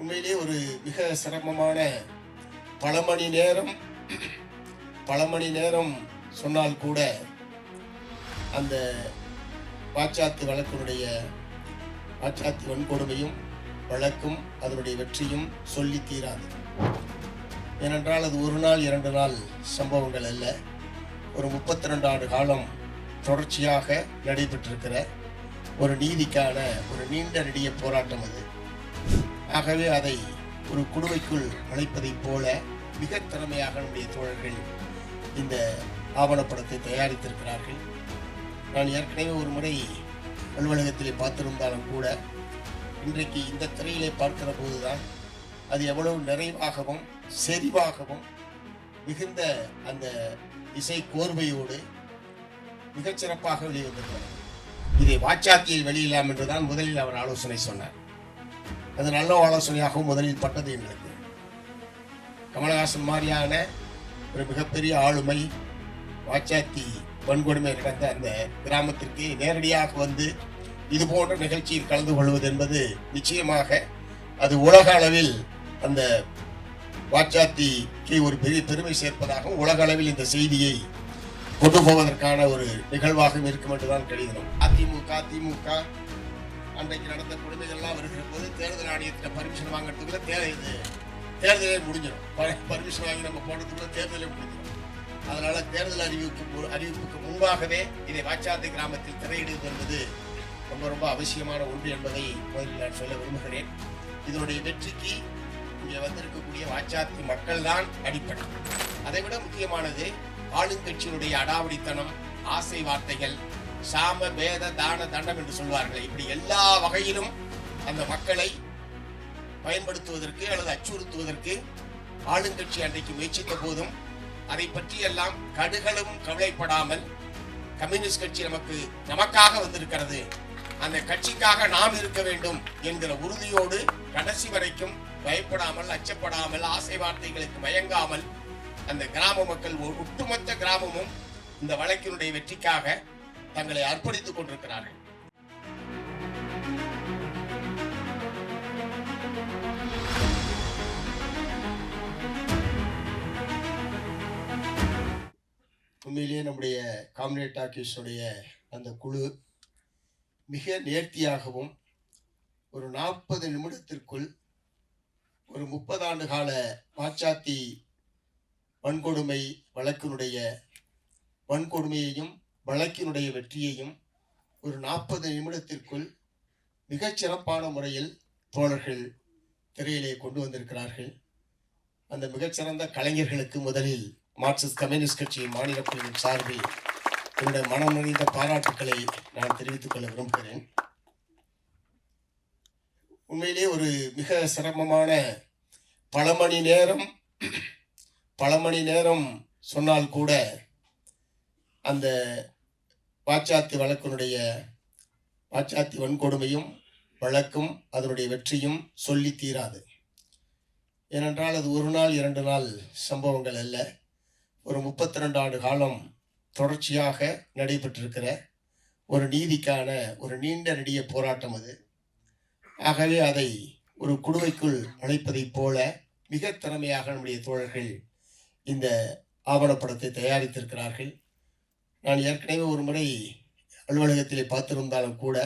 உண்மையிலே ஒரு மிக சிரமமான பல மணி நேரம் பல மணி நேரம் சொன்னால் கூட அந்த பாச்சாத்து வழக்கினுடைய பாச்சாத்து வன்கொடுமையும் வழக்கும் அதனுடைய வெற்றியும் சொல்லி தீராது. ஏனென்றால் அது ஒரு நாள் இரண்டு நாள் சம்பவங்கள் அல்ல. ஒரு முப்பத்தி ரெண்டு ஆண்டு காலம் தொடர்ச்சியாக நடைபெற்றிருக்கிற ஒரு நீதிக்கான ஒரு நீண்ட நெடிய போராட்டம் அது. ஆகவே அதை ஒரு குடுவைக்குள் அழைப்பதைப் போல மிக திறமையாக நம்முடைய தோழர்கள் இந்த ஆவணப்படத்தை தயாரித்திருக்கிறார்கள். நான் ஏற்கனவே ஒரு முறை அலுவலகத்திலே பார்த்திருந்தாலும் கூட இன்றைக்கு இந்த திரையிலே பார்க்கிற போதுதான் அது எவ்வளவு நிறைவாகவும் செறிவாகவும் மிகுந்த அந்த இசை கோர்வையோடு மிகச் சிறப்பாக இதை வாச்சாத்தியில் வெளியிடலாம் என்றுதான் முதலில் அவர் ஆலோசனை சொன்னார். அது நல்ல ஆலோசனையாகவும் முதலில் பட்டது எங்களுக்கு. கமலஹாசன் மாதிரியான ஒரு மிகப்பெரிய ஆளுமை வாச்சாத்தி வன்கொடுமை நடந்த அந்த கிராமத்திற்கு நேரடியாக வந்து இது போன்ற நிகழ்ச்சியில் கலந்து கொள்வது என்பது நிச்சயமாக அது உலக அளவில் அந்த வாச்சாத்திக்கு ஒரு பெரிய பெருமை சேர்ப்பதாகவும் உலக அளவில் இந்த செய்தியை கொண்டு போவதற்கான ஒரு நிகழ்வாகவும் இருக்கும் என்றுதான் கருதினோம் அதிமுக திமுக அன்றைக்கு நடந்த கொடுமைகள்லாம் வருகிற போது தேர்தல் ஆணையத்தில் பர்மிஷன் வாங்குறதுக்குள்ள தே இது. தேர்தலே முடிஞ்சிடும் பர்மிஷன் வாங்கி நம்ம போடுறதுக்குள்ள தேர்தலே முடிஞ்சிடும் அதனால தேர்தல் அறிவிப்பு அறிவிப்புக்கு முன்பாகவே இதை வாச்சாத்தி கிராமத்தில் திரையிடுவது என்பது ரொம்ப ரொம்ப அவசியமான ஒன்று என்பதை முதலில் நான் சொல்ல விரும்புகிறேன். இதனுடைய வெற்றிக்கு இங்கே வந்திருக்கக்கூடிய வாச்சாத்தி மக்கள் தான் அடிப்படை. அதை விட முக்கியமானது ஆளுங்கட்சியினுடைய அடாவடித்தனம் ஆசை வார்த்தைகள் சாம பேத தான தண்டம் என்று சொல்வார்கள். இப்படி எல்லா வகையிலும் அந்த மக்களை பயன்படுத்துவதற்கு அல்லது அச்சுறுத்துவதற்கு ஆளுங்கட்சி அன்றைக்கு முயற்சித்த போதும் அதை பற்றியெல்லாம் கடுகளும் கவலைப்படாமல் கம்யூனிஸ்ட் கட்சி நமக்கு நமக்காக வந்திருக்கிறது. அந்த கட்சிக்காக நாம் இருக்க வேண்டும் என்கிற உறுதியோடு கடைசி வரைக்கும் பயப்படாமல் அச்சப்படாமல் ஆசை வார்த்தைகளுக்கு மயங்காமல் அந்த கிராம மக்கள் ஒட்டுமொத்த கிராமமும் இந்த வழக்கினுடைய வெற்றிக்காக தங்களை அர்ப்பணித்துக் கொண்டிருக்கிறார்கள். உண்மையிலேயே நம்முடைய காம்ரேட் டாக்கீஸுடைய அந்த குழு மிக நேர்த்தியாகவும் ஒரு நாற்பது நிமிடத்திற்குள் ஒரு முப்பது ஆண்டு கால பாச்சாத்தி வன்கொடுமை வழக்கினுடைய வன்கொடுமையையும் வழக்கினுடைய வெற்றியையும் ஒரு நாற்பது நிமிடத்திற்குள் மிகச் சிறப்பான முறையில் தோழர்கள் திரையிலே கொண்டு வந்திருக்கிறார்கள். அந்த மிகச்சிறந்த கலைஞர்களுக்கு முதலில் மார்க்சிஸ்ட் கம்யூனிஸ்ட் கட்சியின் மாநில குழுவின் சார்பில் என்னுடைய மனம் நிறைந்த பாராட்டுக்களை நான் தெரிவித்துக் கொள்ள விரும்புகிறேன். உண்மையிலே ஒரு மிக சிரமமான பல மணி நேரம் பல மணி நேரம் சொன்னால் கூட அந்த பாச்சாத்து வழக்கினுடைய பாச்சாத்தி வன்கொடுமையும் வழக்கும் அதனுடைய வெற்றியும் சொல்லி தீராது. ஏனென்றால் அது ஒரு நாள் இரண்டு நாள் சம்பவங்கள் அல்ல. ஒரு முப்பத்தி ரெண்டு ஆண்டு காலம் தொடர்ச்சியாக நடைபெற்றிருக்கிற ஒரு நீதிக்கான ஒரு நீண்ட நெடிய போராட்டம் அது. ஆகவே அதை ஒரு குடுவைக்குள் அழைப்பதைப் போல மிக திறமையாக நம்முடைய தோழர்கள் இந்த ஆவணப்படத்தை தயாரித்திருக்கிறார்கள். நான் ஏற்கனவே ஒரு முறை அலுவலகத்திலே பார்த்திருந்தாலும் கூட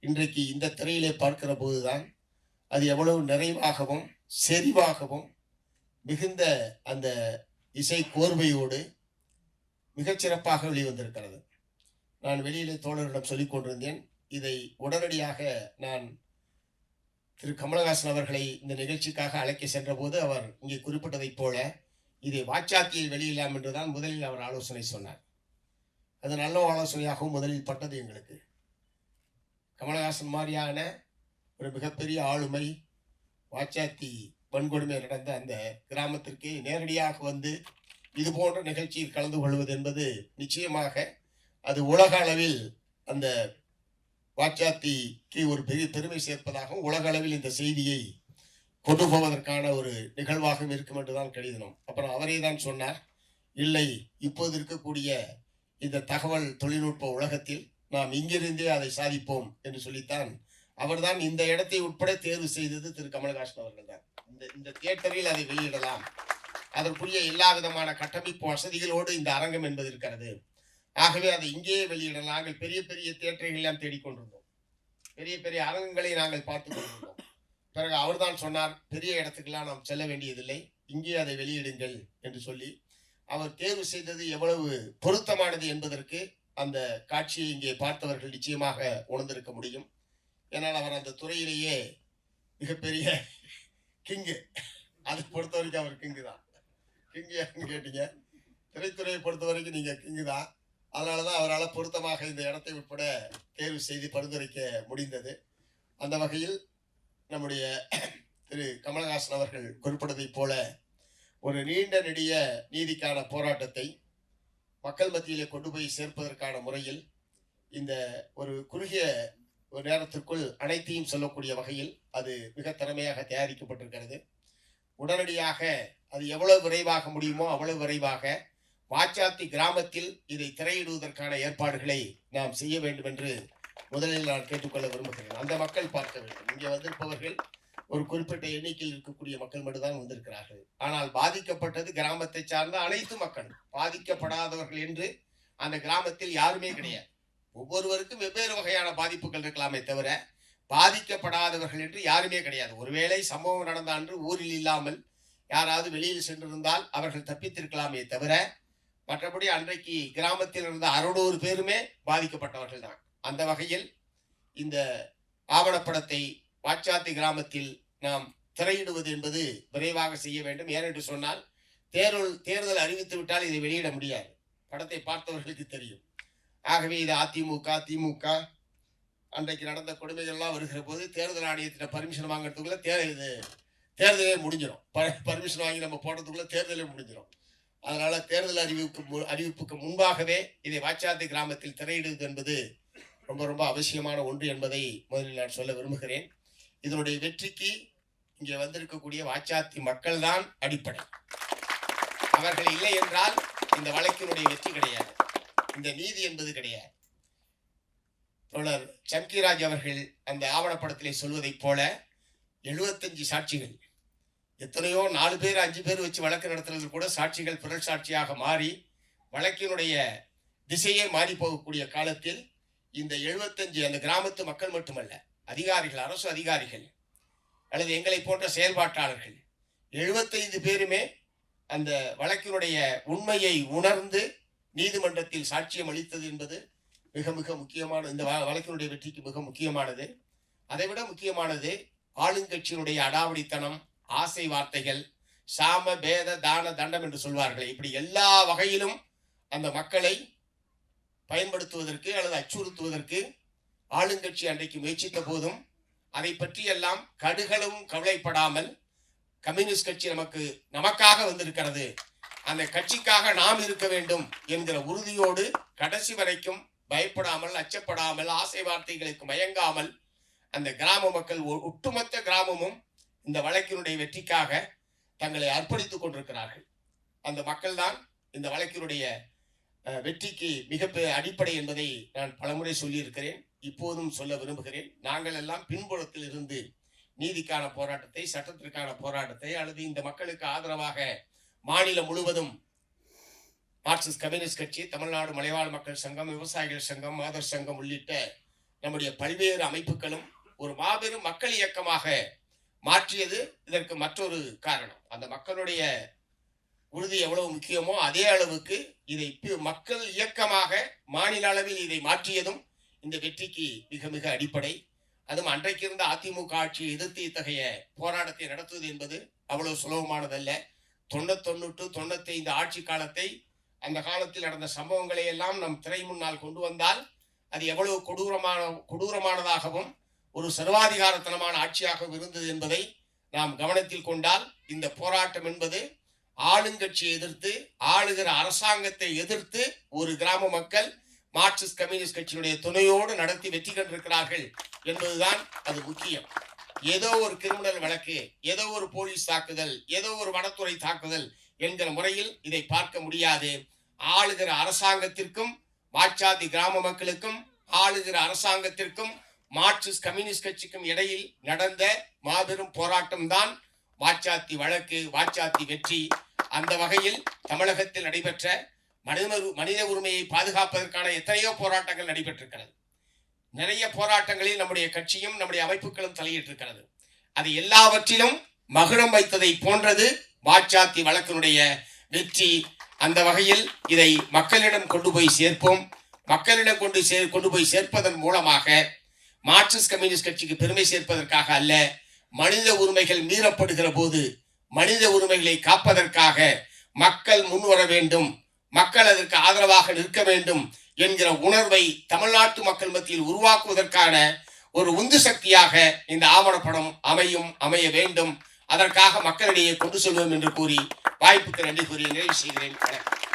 இன்றைக்கு இந்த திரையிலே பார்க்கிற போதுதான் அது எவ்வளவு நிறைவாகவும் செறிவாகவும் மிகுந்த அந்த இசை கோர்வையோடு மிகச்சிறப்பாக வெளிவந்திருக்கிறது. நான் வெளியிலே தோழரிடம் சொல்லிக் கொண்டிருந்தேன் இதை உடனடியாக நான் திரு. கமலஹாசன் அவர்களை இந்த நிகழ்ச்சிக்காக அழைக்க சென்றபோது அவர் இங்கே குறிப்பிட்டதைப் போல இதை வாச்சாத்தியில் வெளியிடலாம் என்றுதான் முதலில் அவர் ஆலோசனை சொன்னார். அது நல்ல ஆலோசனையாகவும் முதலில் பட்டது எங்களுக்கு. கமலஹாசன் மாதிரியான ஒரு மிகப்பெரிய ஆளுமை வாச்சாத்தி வன்கொடுமை நடந்த அந்த கிராமத்திற்கு நேரடியாக வந்து இது போன்ற நிகழ்ச்சியில் கலந்து கொள்வது என்பது நிச்சயமாக அது உலக அளவில் அந்த வாச்சாத்திக்கு ஒரு பெரிய பெருமை சேர்ப்பதாகவும் உலக அளவில் இந்த செய்தியை கொண்டு போவதற்கான ஒரு நிகழ்வாகவும் இருக்கும் என்றுதான் கருதினோம். அப்புறம் அவரே தான் சொன்னார் இல்லை இப்போது இருக்கக்கூடிய இந்த தகவல் தொழில்நுட்ப உலகத்தில் நாம் இங்கிருந்தே அதை சாதிப்போம் என்று சொல்லித்தான் அவர்தான் இந்த இடத்தை உட்பட தேர்வு செய்தது திரு கமலஹாசன் அவர்கள் தான். இந்த இந்த தியேட்டரில் அதை வெளியிடலாம். அதற்குரிய எல்லா விதமான கட்டமைப்பு வசதிகளோடு இந்த அரங்கம் என்பது இருக்கிறது. ஆகவே அதை இங்கேயே வெளியிடலாம். நாங்கள் பெரிய பெரிய தியேட்டர்கள் தேடிக்கொண்டிருந்தோம். பெரிய பெரிய அரங்கங்களை நாங்கள் பார்த்து கொண்டிருந்தோம். பிறகு அவர்தான் சொன்னார் பெரிய இடத்துக்கெல்லாம் நாம் செல்ல வேண்டியதில்லை. இங்கே அதை வெளியிடுங்கள் என்று சொல்லி அவர் தேர்வு செய்தது எவ்வளவு பொருத்தமானது என்பதற்கு அந்த காட்சியை இங்கே பார்த்தவர்கள் நிச்சயமாக உணர்ந்திருக்க முடியும். ஏன்னால் அவர் அந்த துறையிலேயே மிகப்பெரிய கிங்கு. அதை பொறுத்த வரைக்கும் அவர் கிங்கு தான் கிங்கு யாருன்னு கேட்டீங்க? திரைத்துறையை பொறுத்த வரைக்கும் நீங்கள் கிங்கு தான் அதனால தான் அவரால் பொருத்தமாக இந்த இடத்தை உட்பட தேர்வு செய்து பரிந்துரைக்க முடிந்தது. அந்த வகையில் நம்முடைய திரு கமலஹாசன் அவர்கள் குறிப்பிட்டதைப் போல ஒரு நீண்ட நெடிய நீதிக்கான போராட்டத்தை மக்கள் மத்தியிலே கொண்டு போய் சேர்ப்பதற்கான முறையில் இந்த ஒரு குறுகிய ஒரு நேரத்திற்குள் அனைத்தையும் சொல்லக்கூடிய வகையில் அது மிக திறமையாக தயாரிக்கப்பட்டிருக்கிறது. உடனடியாக அது எவ்வளவு விரைவாக முடியுமோ அவ்வளவு விரைவாக வாச்சாத்தி கிராமத்தில் இதை திரையிடுவதற்கான ஏற்பாடுகளை நாம் செய்ய வேண்டும் என்று முதலில் நான் கேட்டுக்கொள்ள விரும்புகிறேன். அந்த மக்கள் பார்க்க வேண்டும். இங்கே வந்திருப்பவர்கள் ஒரு குறிப்பிட்ட எண்ணிக்கையில் இருக்கக்கூடிய மக்கள் மட்டும்தான் வந்திருக்கிறார்கள். ஆனால் பாதிக்கப்பட்டது கிராமத்தை சார்ந்த அனைத்து மக்கள் பாதிக்கப்படாதவர்கள் என்று அந்த கிராமத்தில் யாருமே கிடையாது. ஒவ்வொருவருக்கும் வெவ்வேறு வகையான பாதிப்புகள் இருக்கலாமே தவிர பாதிக்கப்படாதவர்கள் என்று யாருமே கிடையாது. ஒருவேளை சம்பவம் நடந்த அன்று ஊரில் இல்லாமல் யாராவது வெளியில் சென்றிருந்தால் அவர்கள் தப்பித்திருக்கலாமே தவிர மற்றபடி அன்றைக்கு கிராமத்தில் இருந்த அறுநூறு பேருமே பாதிக்கப்பட்டவர்கள் தான் அந்த வகையில் இந்த ஆவணப்படத்தை வாச்சாத்தி கிராமத்தில் நாம் திரையிடுவது என்பது விரைவாக செய்ய வேண்டும். ஏனென்று சொன்னால் தேர்தல் தேர்தல் அறிவித்து விட்டால் இதை வெளியிட முடியாது. படத்தை பார்த்தவர்களுக்கு தெரியும். ஆகவே இது அதிமுக திமுக அன்றைக்கு நடந்த கொடுமைகள்லாம் வருகிற போது தேர்தல் ஆணையத்திட்ட பர்மிஷன் வாங்குறதுக்குள்ள தே இது தேர்தலே முடிஞ்சிடும் பர்மிஷன் வாங்கி நம்ம போடுறதுக்குள்ள தேர்தலே முடிஞ்சிடும் அதனால தேர்தல் அறிவிப்பு மு- அறிவிப்புக்கு முன்பாகவே இதை வாச்சாத்தி கிராமத்தில் திரையிடுவது என்பது ரொம்ப ரொம்ப அவசியமான ஒன்று என்பதை முதலில் நான் சொல்ல விரும்புகிறேன். இதனுடைய வெற்றிக்கு இங்கே வந்திருக்கக்கூடிய வாச்சாத்தி மக்கள் தான் அடிப்படை. அவர்கள் இல்லை என்றால் இந்த வழக்கினுடைய வெற்றி கிடையாது. இந்த நீதி என்பது கிடையாது. தோழர் சம்கிராஜ் அவர்கள் அந்த ஆவணப்படத்திலே சொல்வதைப் போல எழுபத்தஞ்சு சாட்சிகள் எத்தனையோ நாலு பேர் அஞ்சு பேர் வச்சு வழக்கு நடத்துறது கூட சாட்சிகள் பிறல் சாட்சியாக மாறி வழக்கினுடைய திசையே மாறி போகக்கூடிய காலத்தில் இந்த எழுபத்தஞ்சு அந்த கிராமத்து மக்கள் மட்டுமல்ல அதிகாரிகள் அரசு அதிகாரிகள் அல்லது எங்களை போன்ற செயல்பாட்டாளர்கள் எழுபத்தைந்து பேருமே அந்த வழக்கினுடைய உண்மையை உணர்ந்து நீதிமன்றத்தில் சாட்சியம் அளித்தது என்பது மிக மிக முக்கியமான இந்த வ- வழக்கினுடைய வெற்றிக்கு மிக முக்கியமானது. அதைவிட முக்கியமானது ஆளுங்கட்சியினுடைய அடாவடித்தனம் ஆசை வார்த்தைகள் சாம பேத தான தண்டம் என்று சொல்வார்கள் இப்படி எல்லா வகையிலும் அந்த மக்களை பயன்படுத்துவதற்கு அல்லது அச்சுறுத்துவதற்கு ஆளுங்கட்சி அன்றைக்கு முயற்சித்த போதும் அதை பற்றியெல்லாம் கடுகளும் கவலைப்படாமல் கம்யூனிஸ்ட் கட்சி நமக்கு நமக்காக வந்திருக்கிறது. அந்த கட்சிக்காக நாம் இருக்க வேண்டும் என்கிற உறுதியோடு கடைசி வரைக்கும் பயப்படாமல் அச்சப்படாமல் ஆசை வார்த்தைகளுக்கு மயங்காமல் அந்த கிராம மக்கள் ஒ- ஒட்டுமொத்த கிராமமும் இந்த வழக்கினுடைய வெற்றிக்காக தங்களை அர்ப்பணித்துக் கொண்டிருக்கிறார்கள். அந்த மக்கள்தான் இந்த வழக்கினுடைய வெற்றிக்கு மிக அடிப்படை என்பதை நான் பலமுறை சொல்லியிருக்கிறேன். இப்போதும் சொல்ல விரும்புகிறேன். நாங்கள் எல்லாம் பின்புலத்தில் இருந்து நீதிக்கான போராட்டத்தை சட்டத்திற்கான போராட்டத்தை அல்லது இந்த மக்களுக்கு ஆதரவாக மாநிலம் முழுவதும் மார்க்சிஸ்ட் கம்யூனிஸ்ட் கட்சி தமிழ்நாடு மலைவாழ் மக்கள் சங்கம் விவசாயிகள் சங்கம் மாதர் சங்கம் உள்ளிட்ட நம்முடைய பல்வேறு அமைப்புகளும் ஒரு மாபெரும் மக்கள் இயக்கமாக மாற்றியது. இதற்கு மற்றொரு காரணம். அந்த மக்களுடைய உறுதி எவ்வளவு முக்கியமோ அதே அளவுக்கு இதை மக்கள் இயக்கமாக மாநில அளவில் இதை மாற்றியதும் இந்த வெற்றிக்கு மிக மிக அடிப்படை. அதுவும் அன்றைக்கு இருந்த அதிமுக ஆட்சியை எதிர்த்து இத்தகைய போராட்டத்தை நடத்துவது என்பது அவ்வளவு சுலபமானதல்ல. தொண்ணூத்தொன்னு தொண்ணூத்தைந்து ஆட்சி காலத்தை அந்த காலத்தில் நடந்த சம்பவங்களை எல்லாம் நம் திரை முன்னால் கொண்டு வந்தால் அது எவ்வளவு கொடூரமான கொடூரமானதாகவும் ஒரு சர்வாதிகாரத்தனமான ஆட்சியாகவும் இருந்தது என்பதை நாம் கவனத்தில் கொண்டால் இந்த போராட்டம் என்பது ஆளுங்கட்சியை எதிர்த்து ஆளுகிற அரசாங்கத்தை எதிர்த்து ஒரு கிராம மக்கள் மார்க்சிஸ்ட் கம்யூனிஸ்ட் கட்சியினுடைய துணையோடு நடத்தி வெற்றி கண்டிருக்கிறார்கள் என்பதுதான் அது முக்கியம். ஏதோ ஒரு கிரிமினல் வழக்கு ஏதோ ஒரு போலீஸ் தாக்குதல் ஏதோ ஒரு வனத்துறை தாக்குதல் என்கிற முறையில் இதை பார்க்க முடியாது. ஆளுகிற அரசாங்கத்திற்கும் வாச்சாதி கிராம மக்களுக்கும் ஆளுகிற அரசாங்கத்திற்கும் மார்க்சிஸ்ட் கம்யூனிஸ்ட் கட்சிக்கும் இடையில் நடந்த மாபெரும் போராட்டம்தான் வாச்சாத்தி வழக்கு வாச்சாத்தி வெற்றி. அந்த வகையில் தமிழகத்தில் நடைபெற்ற மனித மனித உரிமையை பாதுகாப்பதற்கான எத்தனையோ போராட்டங்கள் நடைபெற்றிருக்கிறது. நிறைய போராட்டங்களில் நம்முடைய கட்சியும் நம்முடைய அமைப்புகளும் தலையிட்டிருக்கிறது. அது எல்லாவற்றிலும் மகுடம் வைத்ததை போன்றது வாட்சாத்தி வழக்கினுடைய வெற்றி. அந்த வகையில் இதை மக்களிடம் கொண்டு போய் சேர்ப்போம். மக்களிடம் கொண்டு சேர் கொண்டு போய் சேர்ப்பதன் மூலமாக மார்க்சிஸ்ட் கம்யூனிஸ்ட் கட்சிக்கு பெருமை சேர்ப்பதற்காக அல்ல மனித உரிமைகள் மீறப்படுகிற போது மனித உரிமைகளை காப்பதற்காக மக்கள் முன்வர வேண்டும். மக்கள் அதற்கு ஆதரவாக நிற்க வேண்டும் என்கிற உணர்வை தமிழ்நாட்டு மக்கள் மத்தியில் உருவாக்குவதற்கான ஒரு உந்து சக்தியாக இந்த ஆவணப்படம் அமையும் அமைய வேண்டும். அதற்காக மக்களிடையே கொண்டு செல்வோம் என்று கூறி வாய்ப்புக்கு நன்றி கூறி நிறைவு செய்கிறேன். வணக்கம்.